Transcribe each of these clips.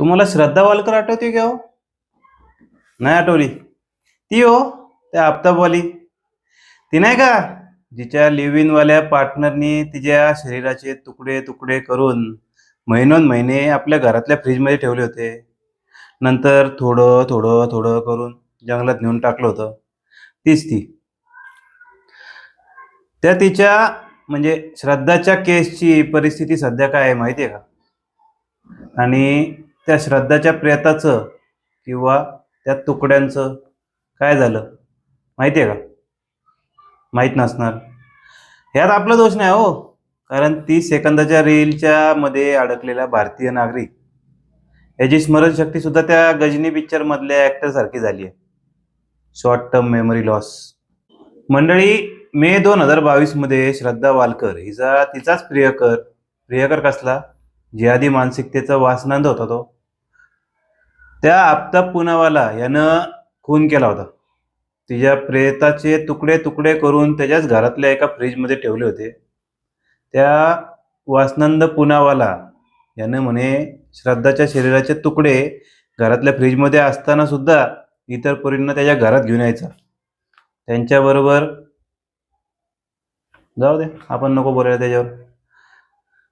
तुम्हाला श्रद्धा वालकर आठवते का हो? नाही आठवली. ती हो त्या आफताबवाली ती नाही का? जिच्या लिव्ह इनवाल्या पार्टनरनी तिच्या शरीराचे तुकडे तुकडे करून महिनोन महिने आपल्या घरातल्या फ्रीजमध्ये ठेवले होते. नंतर थोडं थोडं थोडं करून जंगलात नेऊन टाकलं होतं. तीच ती. त्या तिच्या म्हणजे श्रद्धाच्या केसची परिस्थिती सध्या काय आहे माहिती आहे का? आणि त्या श्रद्धाच्या प्रेताचं किंवा त्या तुकड्यांचं काय झालं? माहिती आहे का? माहीत नसणार. ह्यात आपला दोष नाही हो. कारण तीस सेकंदाच्या रीलच्या मध्ये अडकलेला भारतीय नागरिक. याची स्मरणशक्ती सुद्धा त्या गजनी पिक्चर मधल्या ऍक्टर सारखी झाली आहे. शॉर्ट टर्म मेमरी लॉस मंडळी मे दोन हजार बावीसमध्ये श्रद्धा वालकर हिचा तिचाच प्रियकर प्रियकर कसला? जिहादी मानसिकतेचा वासनांद होता तो. त्या आफताब पुनावाला यानं खून केला होता. तिच्या प्रेताचे तुकडे तुकडे करून त्याच्याच घरातल्या एका फ्रीजमध्ये ठेवले होते. त्या वासनंद पुनावाला यानं म्हणे श्रद्धाच्या शरीराचे तुकडे घरातल्या फ्रीजमध्ये असताना सुद्धा इतर पोरींना त्याच्या घरात घेऊन यायचा. त्यांच्याबरोबर जाऊ दे आपण नको बोलायला त्याच्यावर.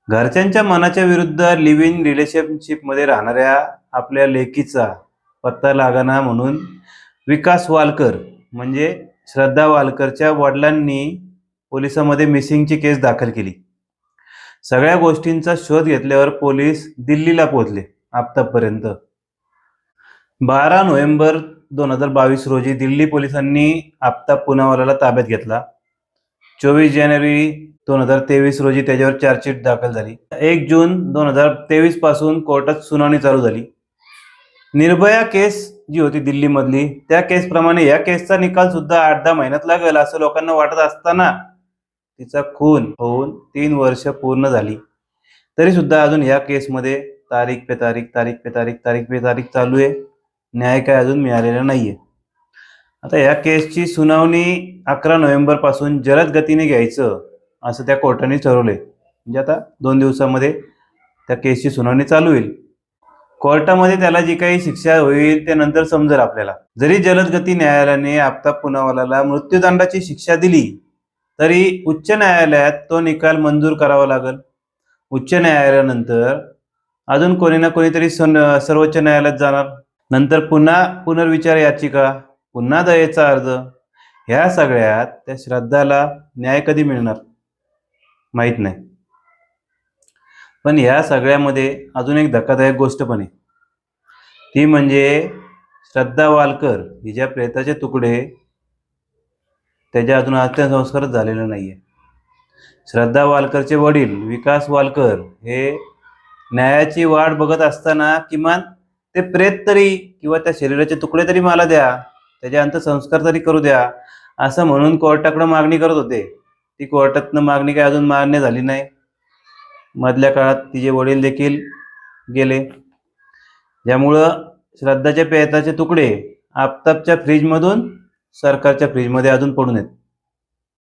घरच्यांच्या मनाच्या विरुद्ध लिव्ह इन रिलेशनशिपमध्ये राहणाऱ्या आपल्या लेकीचा पत्ता लागाना म्हणून विकास वालकर म्हणजे श्रद्धा वालकरच्या वडिलांनी पोलिसांमध्ये मिसिंगची केस दाखल केली. सगळ्या गोष्टींचा शोध घेतल्यावर पोलीस दिल्लीला पोहोचले आत्तापर्यंत. बारा नोव्हेंबर दोन हजार बावीस रोजी दिल्ली पोलिसांनी आफताब पुनावालाला ताब्यात घेतला. चोवीस जानेवारी दोन हजार तेवीस रोजी त्याच्यावर चार्जशीट दाखल झाली. एक जून दोन हजार तेवीसपासून कोर्टात सुनावणी चालू झाली. निर्भया केस जी होती दिल्लीमधली त्या केसप्रमाणे या केसचा निकाल सुद्धा आठ दहा महिन्यात लागेल असं लोकांना वाटत असताना तिचा खून होऊन तीन वर्ष पूर्ण झाली. तरी सुद्धा अजून या केसमध्ये तारीख पे तारीख तारीख पे तारीख तारीख पे तारीख चालू आहे. न्याय काय अजून मिळालेला नाहीये. आता या केसची सुनावणी अकरा नोव्हेंबरपासून जलद गतीने घ्यायचं असं त्या कोर्टाने ठरवलंय. म्हणजे आता दोन दिवसामध्ये त्या केसची सुनावणी चालू होईल. कोर्टामध्ये त्याला जी काही शिक्षा होईल ते नंतर समजेल आपल्याला. जरी जलद गती न्यायालयाने आफताब पुनावालाला मृत्यूदंडाची शिक्षा दिली तरी उच्च न्यायालयात तो निकाल मंजूर करावा लागेल. उच्च न्यायालयानंतर अजून कोणी ना कोणीतरी सन- सर्वोच्च न्यायालयात जाणार. नंतर पुन्हा पुनर्विचार याचिका पुन्हा दयेचा अर्ज ह्या सगळ्यात त्या श्रद्धाला न्याय कधी मिळणार? माहीत नाही. पण ह्या सगळ्यामध्ये अजून एक धक्कादायक गोष्ट पण आहे. ती म्हणजे श्रद्धा वालकर हिच्या प्रेताचे तुकडे त्याच्या अजून अंत्यसंस्कारच झालेले नाहीये. श्रद्धा वालकरचे वडील विकास वालकर हे न्यायाची वाट बघत असताना किमान ते प्रेत तरी किंवा त्या शरीराचे तुकडे तरी मला द्या त्याचे अंत्यसंस्कार तरी करू द्या असं म्हणून कोर्टाकडं मागणी करत होते. ती कोर्टातनं मागणी काय अजून मान्य झाली नाही. मधल्या काळात तिचे वडील देखील गेले. ज्यामुळं श्रद्धाच्या पेताचे तुकडे आफ्ताबच्या फ्रीजमधून सरकारच्या फ्रीजमध्ये अजून पडून आहेत.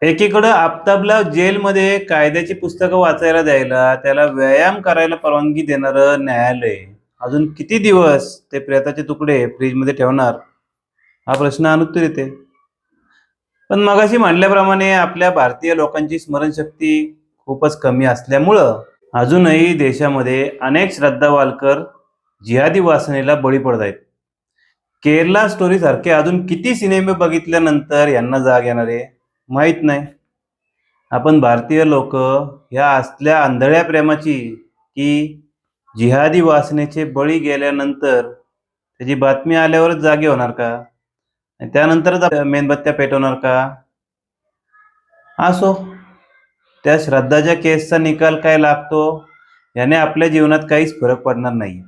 एकीकडं आफ्ताबला जेलमध्ये कायद्याची पुस्तकं वाचायला द्यायला त्याला व्यायाम करायला परवानगी देणारं न्यायालय अजून किती दिवस ते प्रेताचे तुकडे फ्रीजमध्ये ठेवणार? हा प्रश्न अनुत्तर येते. पण मगाशी म्हणल्याप्रमाणे आपल्या भारतीय लोकांची स्मरणशक्ती खूपच कमी असल्यामुळं अजूनही देशामध्ये अनेक श्रद्धा वालकर जिहादी वासनेला बळी पडत आहेत. केरला स्टोरी सारखे अजून किती सिनेमे बघितल्यानंतर यांना जाग येणार आहे माहीत नाही. आपण भारतीय लोक ह्या असल्या आंधळ्या प्रेमाची की जिहादी वासनेचे बळी गेल्यानंतर त्याची बातमी आल्यावरच जागे होणार का? त्यानंतरच मेणबत्त्या पेटवणार का? असो. त्या श्रद्धाच्या केसचा निकाल काय लागतो याने आपल्या जीवनात काहीच फरक पडणार नाही.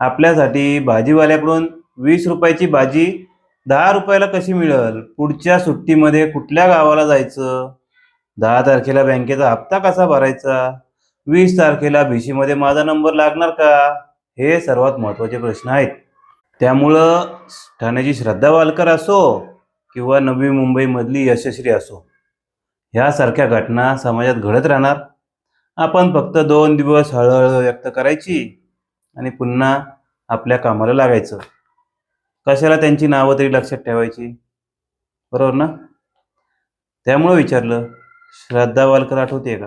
आपल्यासाठी भाजीवाल्याकडून वीस रुपयाची भाजी दहा रुपयाला कशी मिळेल? पुढच्या सुट्टीमध्ये कुठल्या गावाला जायचं? दहा तारखेला बँकेचा हप्ता कसा भरायचा? वीस तारखेला भिशीमध्ये माझा नंबर लागणार का? हे सर्वात महत्त्वाचे प्रश्न आहेत. त्यामुळं ठाण्याची श्रद्धा वालकर असो किंवा नवी मुंबईमधली यशस्वी असो ह्यासारख्या घटना समाजात घडत राहणार? आपण फक्त दोन दिवस हळूहळू व्यक्त करायची आणि पुन्हा आपल्या कामाला लागायचं. कशाला त्यांची नावं तरी लक्षात ठेवायची? बरोबर ना? त्यामुळं विचारलं श्रद्धा वालकर आठवते का?